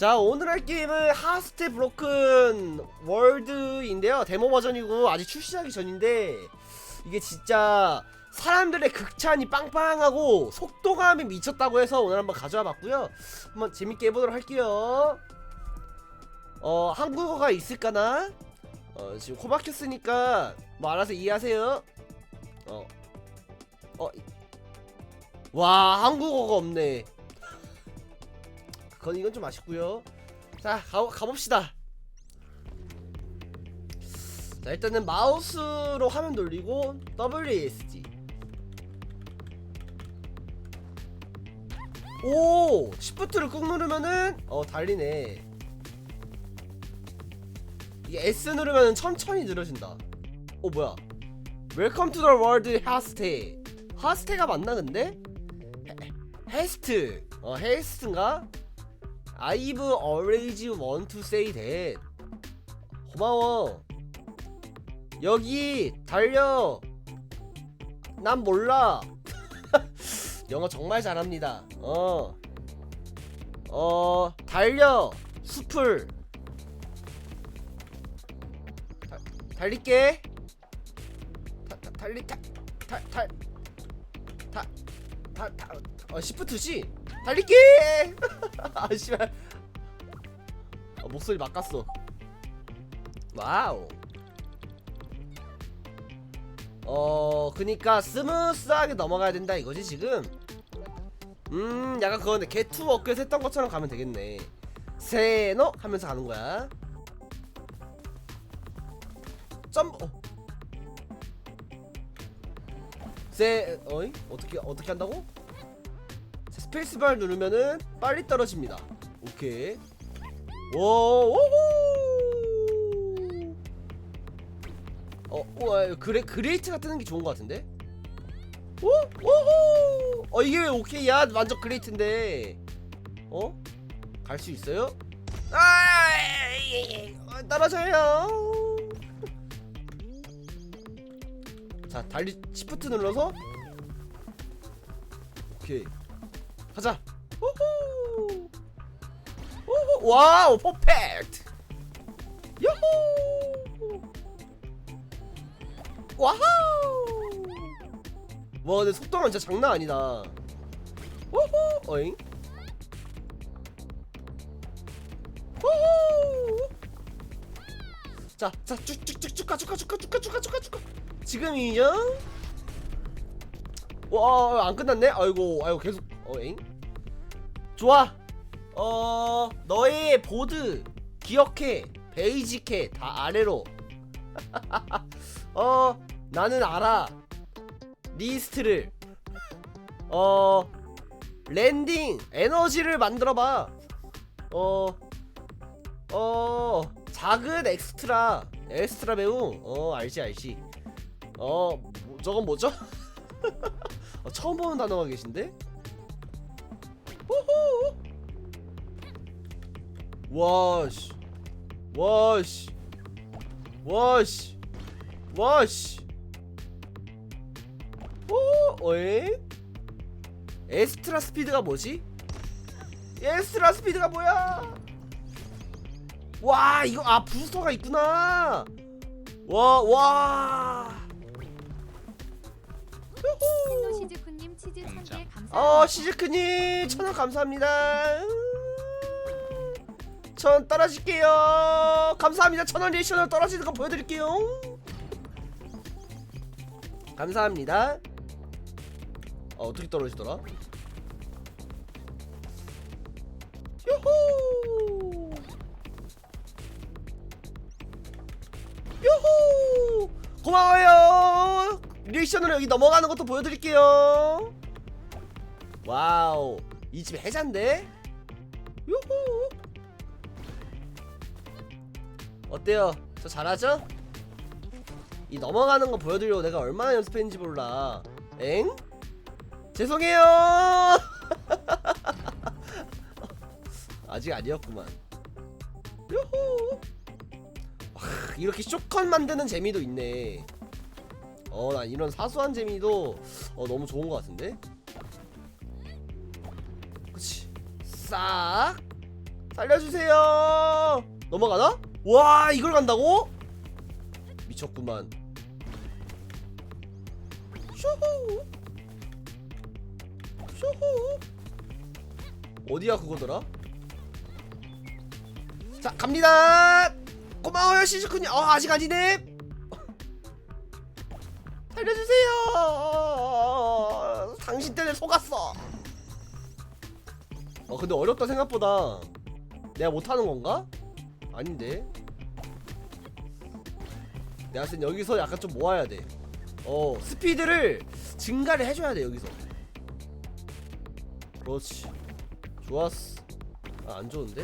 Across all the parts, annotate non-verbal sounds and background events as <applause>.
자 오늘 할 게임은 하스테 브로큰 월드인데요. 데모 버전이고 아직 출시하기 전인데 이게 진짜 사람들의 극찬이 빵빵하고 속도감이 미쳤다고 해서 오늘 한번 가져와 봤고요. 한번 재밌게 해보도록 할게요. 어 한국어가 있을까나? 어 지금 코 막혔으니까 뭐 알아서 이해하세요. 어. 어, 와 한국어가 없네 그건 이건 좀 아쉽고요. 자, 가, 가봅시다. 자, 일단은 마우스로 화면 돌리고 WASD. 오, 시프트를 꾹 누르면은 어 달리네. 이게 S 누르면은 천천히 느려진다. 어 뭐야? 웰컴 투 더 월드 하스테. 하스테가 맞나 근데? 헤- 헤스트. 어 헤스트인가? I've always want to say that. 고마워. 여기 달려. 난 몰라. <laughs> 영어 정말 잘합니다. 어. 어, 달려. 숲을. 다, 달릴게. 다, 다, 달리 다, 달, 달, 다, 다, 다, 어, 시프트지? 달릴게! <laughs> 아, 씨발. 어, 목소리 바꿨어. 와우. 어, 그니까 스무스하게 넘어가야 된다 이거지 지금. 음, 약간 그거네. 개투 워크에서 했던 것처럼 가면 되겠네. 세노 하면서 가는 거야. 점. 어. 세 어이 어떻게 어떻게 한다고? 자, 스페이스바를 누르면은 빨리 떨어집니다. 오케이. 오, 오호. 어, 우와, 그레 그레이트가 뜨는 게 좋은 것 같은데? 오, 오호. 어, 이게 왜 오케이야? 완전 그레이트인데. 어? 갈 수 있어요? 아, 예, 예. 어, 떨어져요. 자, 달리 시프트 눌러서 오케이. 가자. 우후. 우후. 와우, 퍼펙트. 유후. 와우. 와, 근데 속도가 진짜 장난 아니다. 우후. 어잉? 우후. 자, 자, 쭉쭉쭉쭉 가, 쭉 가, 쭉 가, 쭉 가, 쭉 가, 쭉 가, 쭉 가. 지금이죠? 와, 안 끝났네? 아이고, 아이고, 계속, 어잉? 좋아. 어, 너의 보드 기억해. 베이직해. 다 아래로. <laughs> 어, 나는 알아. 리스트를. 어, 랜딩 에너지를 만들어 봐. 어, 어, 작은 엑스트라. 엑스트라 배우. 어, 알지, 알지. 어, 뭐, 저건 뭐죠? <laughs> 어, 처음 보는 단어가 계신데? 호호! 와씨, 와씨, 와씨, 와씨. 오, 어에? 에스트라 스피드가 뭐지? 에스트라 스피드가 뭐야? 와, 이거 아 부스터가 있구나. 와, 와. 어 시즈크님 천원 감사합니다. 천 떨어질게요. 감사합니다. 천원 리액션을 떨어지는 거 보여드릴게요. 감사합니다. 어, 어떻게 떨어지더라? 유후. 유후. 고마워요. 리액션으로 여기 넘어가는 것도 보여드릴게요. 와우, 이 집 해잔데? 유후. 어때요? 저 잘하죠? 이 넘어가는 거 보여드리려고 내가 얼마나 연습했는지 몰라. 엥? 죄송해요. <laughs> 아직 아니었구만. 와, 이렇게 쇼컷 만드는 재미도 있네. 어, 난 이런 사소한 재미도 어, 너무 좋은 것 같은데? 싹. 살려주세요. 넘어가나? 와 이걸 간다고? 미쳤구만. 슈후 슈후 어디야 그거더라? 자 갑니다. 고마워요 시즈쿠님. 어 아직 아니네. <laughs> 살려주세요. 당신 때문에 속았어 어 근데 어렵다 생각보다 내가 못하는 건가? 아닌데 내가 땐 여기서 약간 좀 모아야 돼어 스피드를 증가를 해줘야 돼 여기서 그렇지 좋았어 아, 안 좋은데?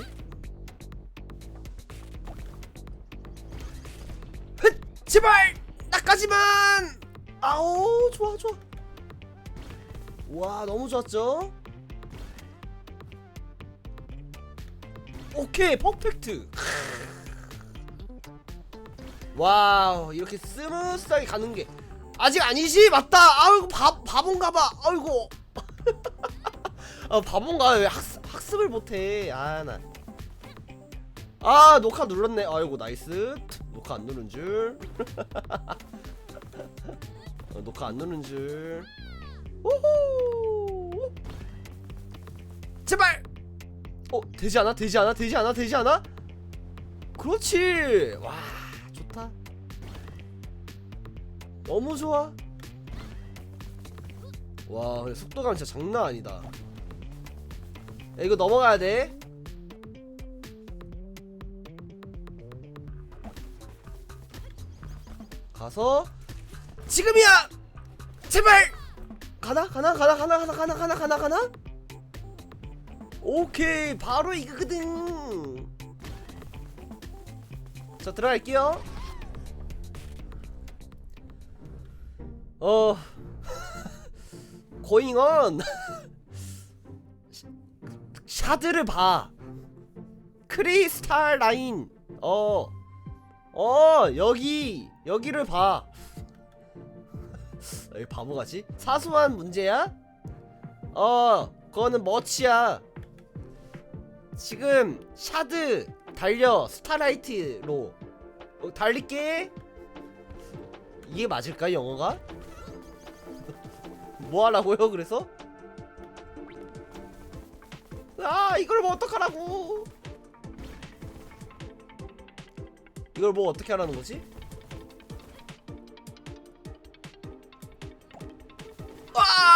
헥! 제발! 나까지만! 아오 좋아 좋아 와 너무 좋았죠? 오케이 퍼펙트. 와우 이렇게 스무스하게 가는 게 아직 아니지? 맞다. 아이고 바, 바본가봐. 아이고. 아 <laughs> 바본가 왜 학습, 학습을 못해. 아나. 아 녹화 눌렀네. 아이고 나이스. 녹화 안 누른 줄. <laughs> 어, 녹화 안 누른 줄. 우후! 제발 어 되지 않아? 되지 않아? 되지 않아? 되지 않아? 그렇지! 와 좋다. 너무 좋아. 와 근데 속도감 진짜 장난 아니다. 야, 이거 넘어가야 돼. 가서 지금이야! 제발! 가나? 가나? 가나? 가나? 가나? 가나? 가나? 가나? 가나 오케이 바로 이거거든. 자 들어갈게요. 어 <laughs> 고잉언 <laughs> 샤드를 봐. 크리스탈 라인. 어어 여기 여기를 봐. <laughs> 여기 바보같이? 사소한 문제야? 어 그거는 머치야 지금 샤드 달려 스타라이트로 어, 달릴게 이게 맞을까 영어가? <laughs> 뭐 하라고요 그래서? 아 이걸 뭐 어떡하라고 이걸 뭐 어떻게 하라는 거지? 아.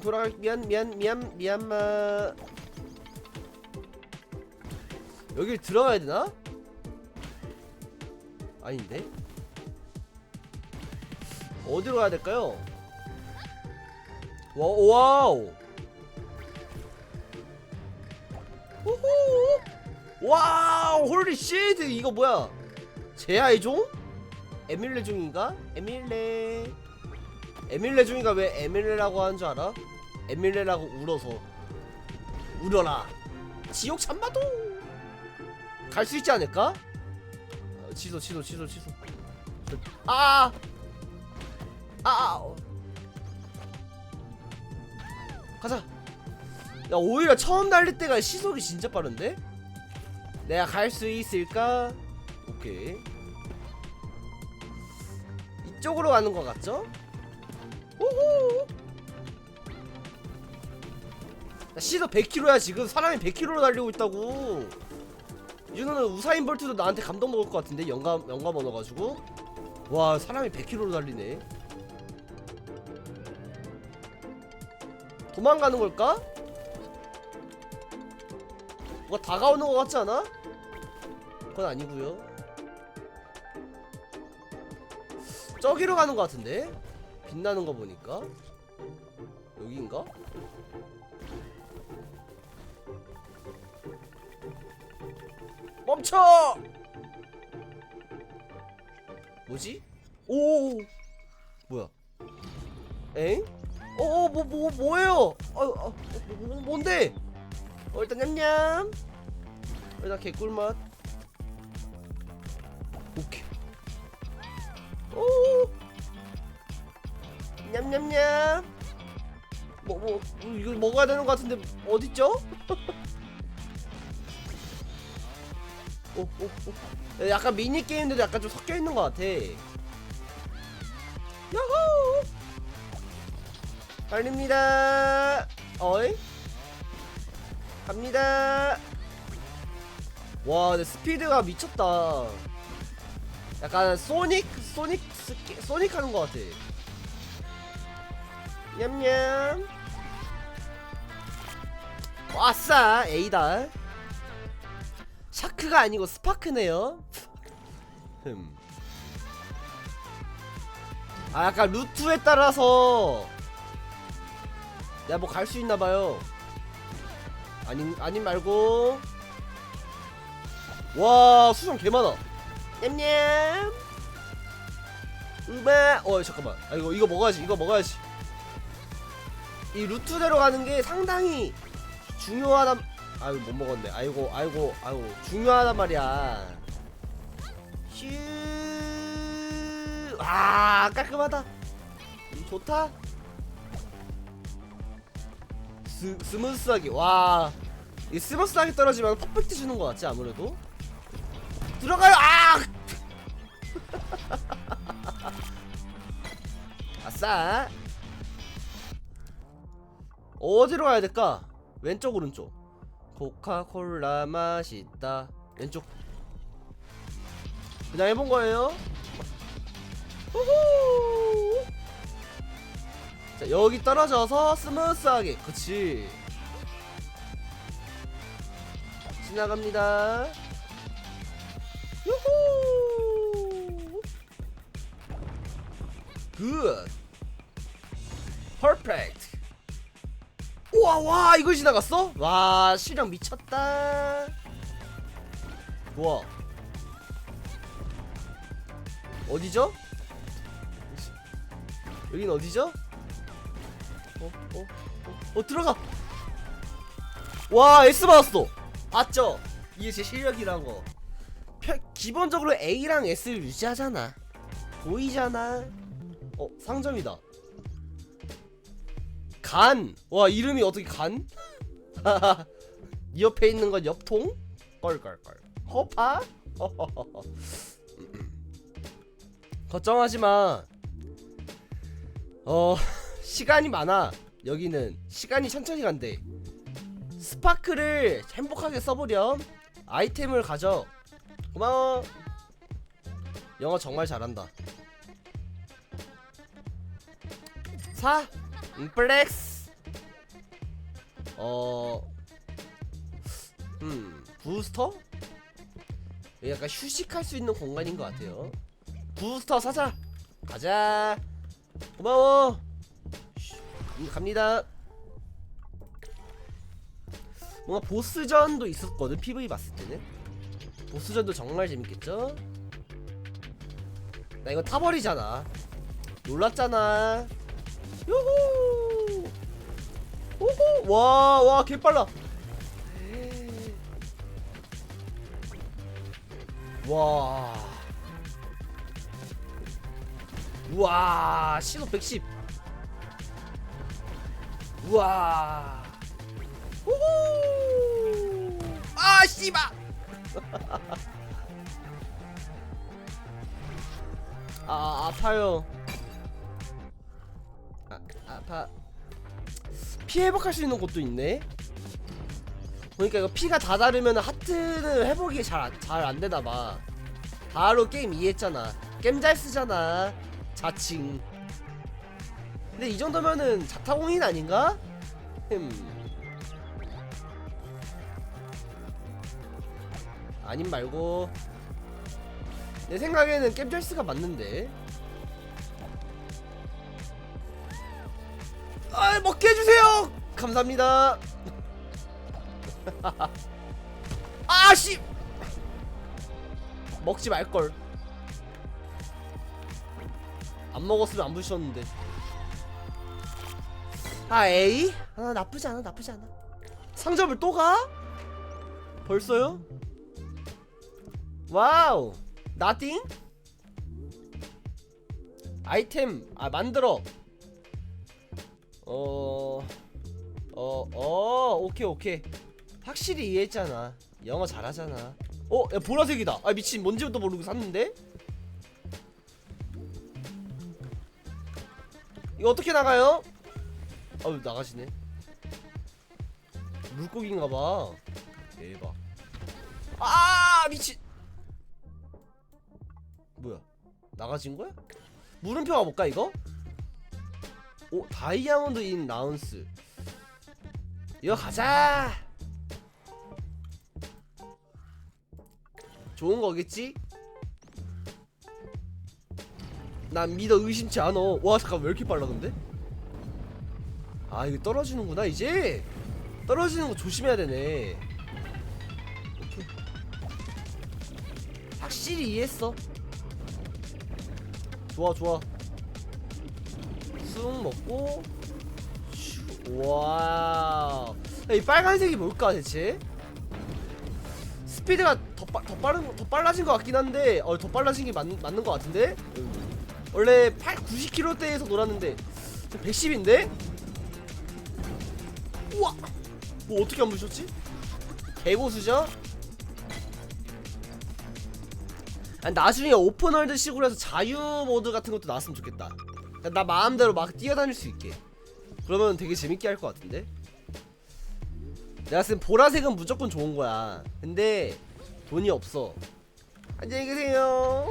돌아갈 미안 미안 미안 미안마 여길 들어가야 되나? 아닌데 어디로 가야 될까요? 와, 와우 우후 와우 홀리 쉣 이거 뭐야 제아의 종? 에밀레 종인가? 에밀레 에밀레 종이가 왜 에밀레라고 하는 줄 알아? 에밀레라고 울어서 울어라 지옥 참마도 갈 수 있지 않을까? 어, 취소 취소 취소 취소 아! 아! 아! 어. 가자 야 오히려 처음 달릴 때가 시속이 진짜 빠른데? 내가 갈 수 있을까? 오케이 이쪽으로 가는 것 같죠? 오호 야, 시속 100km야 지금 사람이 100km로 달리고 있다고 이 정도는 우사인 볼트도 나한테 감동 먹을 것 같은데 영감 영감 얻어가지고 와 사람이 100km로 달리네 도망가는 걸까? 뭐가 다가오는 것 같지 않아? 그건 아니고요 저기로 가는 것 같은데 빛나는 거 보니까 여기인가? 멈춰! 뭐지? 오 뭐야? 엥? 어어 뭐 뭐 뭐예요? 아, 아 뭐, 뭐, 뭔데? 어 일단 냠냠 일단 개꿀맛 오케이 오 냠냠냠 뭐 뭐 이걸 먹어야 되는 것 같은데 어딨죠? <laughs> 오, 오, 오. 약간 미니 게임들도 약간 좀 섞여 있는 것 같아. 야호! 달립니다. 어이? 갑니다. 와, 근데 스피드가 미쳤다. 약간 소닉, 소닉, 스키, 소닉 하는 것 같아. 냠냠. 와싸, 에이다. 샤크가 아니고 스파크네요. 흠. 아 약간 루트에 따라서 내가 뭐갈 수 있나 봐요. 아닌 아닌 말고 와 수정 개 많아. 냠냠. 우마. 어 잠깐만. 아 이거 이거 먹어야지. 이거 먹어야지. 이 루트대로 가는 게 상당히 중요하단. 아유 못 먹었네. 아이고 아이고 아이고 중요하단 말이야. 휴. 아 깔끔하다. 음, 좋다. 스, 스무스하게 와. 이 스무스하게 떨어지면 퍼펙트 주는 것 같지 아무래도. 들어가요. 아. <laughs> 아싸. 어디로 가야 될까? 왼쪽 오른쪽. 코카콜라 맛있다. 왼쪽. 그냥 해본 거예요. 후후. 자 여기 떨어져서 스무스하게. 그치. 지나갑니다. 유후. 굿. 와와 이걸 지나갔어? 와 실력 미쳤다. 좋아. 어디죠? 여긴 어디죠? 어, 어, 어, 어 들어가. 와 S 받았어. 맞죠? 이게 제 실력이란 거. 펴, 기본적으로 A랑 S를 유지하잖아. 보이잖아. 어 상점이다. 간. 와 이름이 어떻게 간? <laughs> 이 옆에 있는 건 엽통? 껄껄껄. 허파? 걱정하지 마. 어 시간이 많아. 여기는 시간이 천천히 간대. 스파크를 행복하게 써보렴. 아이템을 가져. 고마워. 영어 정말 잘한다. 사. 음, 플렉스. 어. 음, 부스터? 약간 휴식할 수 있는 공간인 것 같아요. 부스터 사자. 가자. 고마워. 쉬, 음, 갑니다. 뭔가 보스전도 있었거든 PV 봤을 때는 보스전도 정말 재밌겠죠? 나 이거 타버리잖아 놀랐잖아 요호! 오호! 와와 개빨라. 와. 우와 시속 110 우와. 우후 아 씨바 <laughs> 아 아파요 아 아파 피 회복할 수 있는 곳도 있네. 보니까 이거 피가 다 다르면 하트는 회복이 잘 잘 안 되나 봐. 바로 게임 이해했잖아. 게임 잘 쓰잖아. 자칭. 근데 이 정도면은 자타공인 아닌가? 흠. 아님 말고. 내 생각에는 겜젤스가 맞는데 아 먹게 해주세요. 감사합니다. <laughs> 아씨. 먹지 말걸. 안 먹었으면 안 부셨는데. 아 에이? 아 나쁘지 않아 나쁘지 않아. 상점을 또 가? 벌써요? 와우. 나띵 아이템 아 만들어 어어어 어, 어, 오케이 오케이 확실히 이해했잖아 영어 잘하잖아 어? 야 보라색이다 아 미친 뭔지도 모르고 샀는데? 이거 어떻게 나가요? 아유 나가시네 물고기인가봐 대박 아 미친 뭐야 나가진 거야? 물음표 가볼까 이거? 오 다이아몬드 인 라운스. 이거 가자. 좋은 거겠지? 난 믿어 의심치 않아 와 잠깐 왜 이렇게 빨라 근데? 아 이거 떨어지는구나 이제? 떨어지는 거 조심해야 되네. 오케이. 확실히 이해했어. 좋아 좋아 쑥 먹고 슈. 와우 야, 이 빨간색이 뭘까 대체? 스피드가 더, 빠, 더 빠른 더 빨라진 것 같긴 한데 어, 더 빨라진 게 맞, 맞는 것 같은데 원래 8, 90km대에서 놀았는데 110인데? 우와 뭐 어떻게 안 부셨지? 개고수죠? 나중에 오픈월드 해서 자유 모드 같은 것도 나왔으면 좋겠다 그냥 나 마음대로 막 뛰어다닐 수 있게. 그러면 되게 재밌게 할 것 같은데? 내가 쓴 보라색은 무조건 좋은 거야. 근데 돈이 없어. 안녕히 계세요.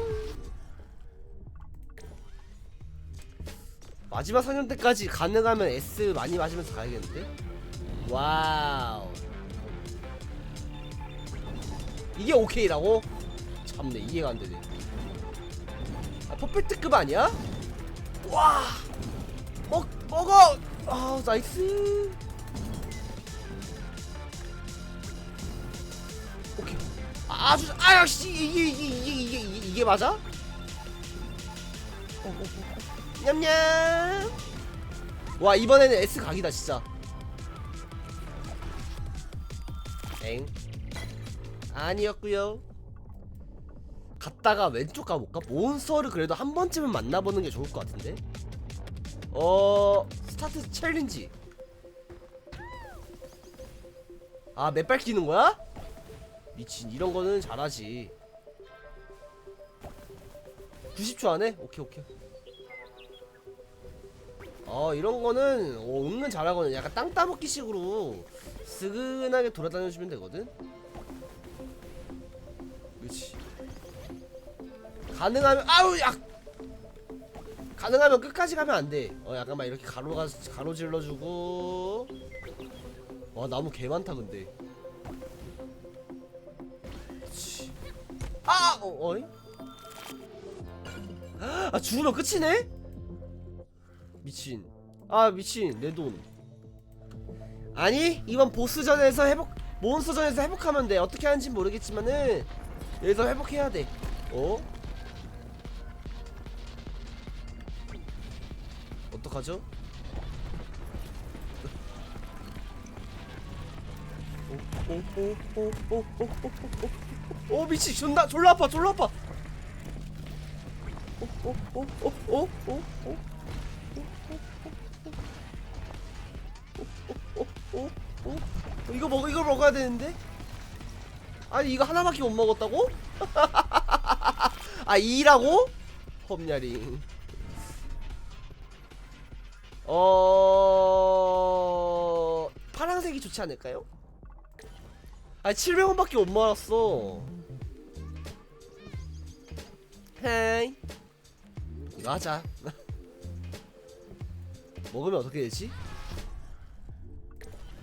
마지막 상점 때까지 가능하면 S 많이 마시면서 가야겠는데? 와우. 이게 오케이라고? 참네 이해가 안 되네. 아 퍼펙트급 아니야? 와 먹, 먹어. 아 나이스. 오케이. 아, 아주 아 역시 이게 이게 이게 이게, 이게 맞아? 어, 어, 어, 어. 냠냠. 와 이번에는 S 각이다 진짜. 엥? 아니었구요 갔다가 왼쪽 가볼까? 몬스터를 그래도 한 번쯤은 만나보는 게 좋을 것 같은데? 어 스타트 챌린지. 아 맷발 끼는 거야? 미친 이런 거는 잘하지. 90초 안에? 오케이 오케이. 어 이런 거는 어, 은근 잘하거든. 약간 땅 따먹기 식으로 스근하게 돌아다녀주면 되거든? 그렇지 가능하면 아우 야 가능하면 끝까지 가면 안돼 어 약간 막 이렇게 가로가 가로질러주고 와 나무 개 많다 근데 그치. 아! 어, 어이? 아 죽으면 끝이네? 미친 아 미친 내 돈 아니 이번 보스전에서 회복 몬스터전에서 회복하면 돼 어떻게 하는지 모르겠지만은 여기서 회복해야 돼 어? 어떡하죠? 오오오오오오오오 미치 존나 졸라 아파 졸라 아파 오오오오오오오 오, 오, 이거 먹어 이걸 먹어야 되는데 아니 이거 하나밖에 못 먹었다고? 아 2라고? 험야링 어 파란색이 좋지 않을까요? 아 700원밖에 못 모았어 헤이 이거 하자 <laughs> 먹으면 어떻게 되지?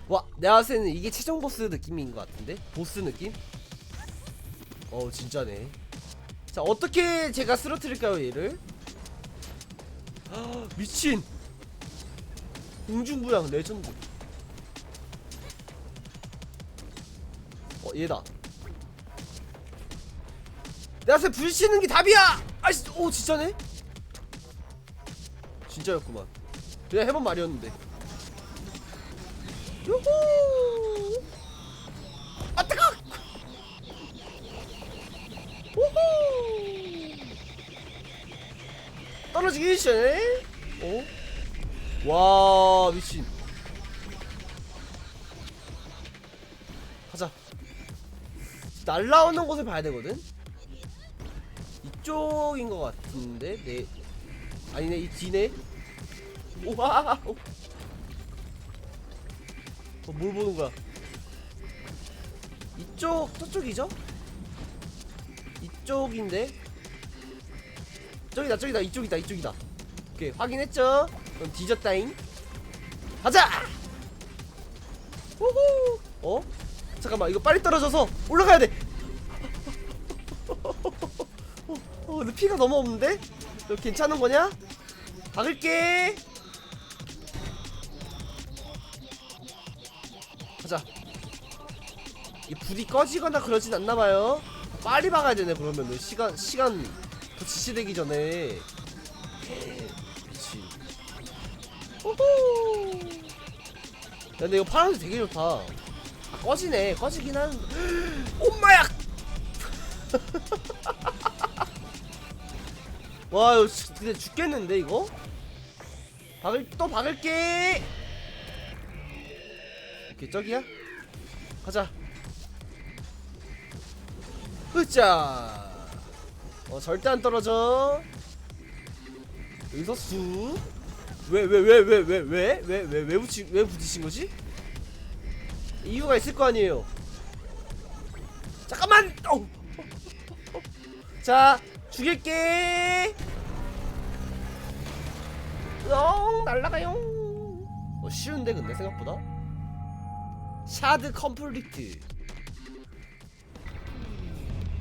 와 내가 봤을 때는 이게 최종 보스 느낌인 것 같은데? 보스 느낌? 어 진짜네 자 어떻게 제가 쓰러뜨릴까요 얘를? 아, <gasps> 미친 공중부양 레전드. 어 얘다. 때 부딪히는 게 답이야! 아이씨 오 진짜네? 진짜였구만. 그냥 해본 말이었는데. 유후 아 뜨거 우후 떨어지기 전에 어? 와 미친 가자 날라오는 곳을 봐야 되거든. 이쪽인 것 같은데 네 아니네 이 뒤네. 우와. 어, 어, 뭘 보는 거야? 이쪽 저쪽이죠? 이쪽인데 저기다 저기다 이쪽이다 이쪽이다. 오케이 확인했죠? 그럼 뒤졌다잉. 가자. 우후. 어? 잠깐만 이거 빨리 떨어져서 올라가야 돼. 어, <laughs> 어, 근데 피가 너무 없는데? 너 괜찮은 거냐? 박을게. 가자. 이 불이 꺼지거나 그러진 않나 봐요. 빨리 박아야 되네 그러면은 시간 시간 더 지체되기 전에. 호호. 야, 근데 이거 파란색 되게 좋다. 아, 꺼지네. 꺼지긴 하는데. <gasps> 엄마야! <laughs> 와, 이거 지- 근데 죽겠는데, 이거? 박을, 또 박을게! 오케이, 저기야? 가자. 으짜! 어, 절대 안 떨어져. 쑥. 왜, 왜, 왜, 왜, 왜, 왜, 왜, 왜, 왜 부치, 왜 부딪힌 거지? 이유가 있을 거 아니에요. 잠깐만. 어. 자, 죽일게. 영 날라가요. 어, 쉬운데 근데 생각보다. 샤드 컴플리트.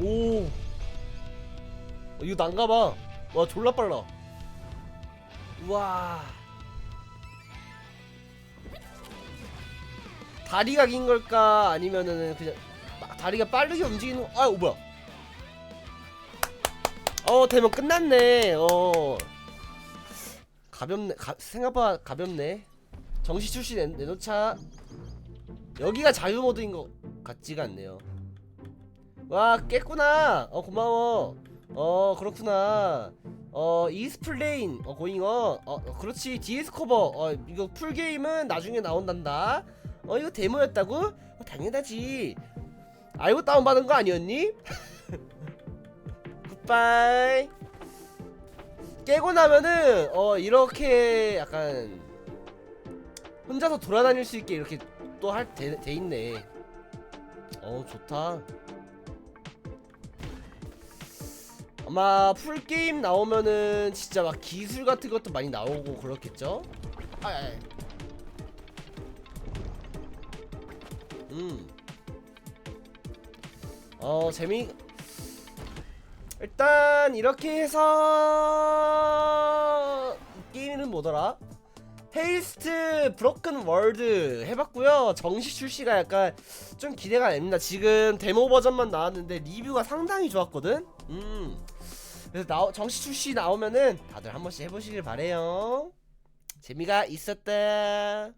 오. 어, 이거 난가봐. 와 졸라 빨라. 우와. 다리가 긴 걸까? 아니면은 그냥 마- 다리가 빠르게 움직이는 거- 아 어, 뭐야? 어 되면 끝났네. 어. 가볍네. 가, 생각보다 가볍네. 정시 출시 내, 내놓자. 여기가 자유 모드인 것 같지가 않네요. 와 깼구나. 어 고마워. 어 그렇구나. 어 이스플레인. 어 고잉어. 어 그렇지. DS 커버. 어 이거 풀게임은 나중에 나온단다 어 이거 데모였다고? 어, 당연하지 알고 다운받은 거 아니었니? <laughs> 굿바이 깨고 나면은 어 이렇게 약간 혼자서 돌아다닐 수 있게 이렇게 또할돼 돼 있네 어 좋다 아마 풀게임 나오면은 진짜 막 기술 같은 것도 많이 나오고 그렇겠죠? 아, 아, 아. 음. 어, 재미 일단 이렇게 해서 이 게임은 뭐더라? 헤이스트 브로큰 월드 해봤고요. 정식 출시가 약간 좀 기대가 됩니다. 지금 데모 버전만 나왔는데 리뷰가 상당히 좋았거든. 음. 그래서 나 정식 출시 나오면은 다들 한 번씩 해보시길 바래요. 재미가 있었다.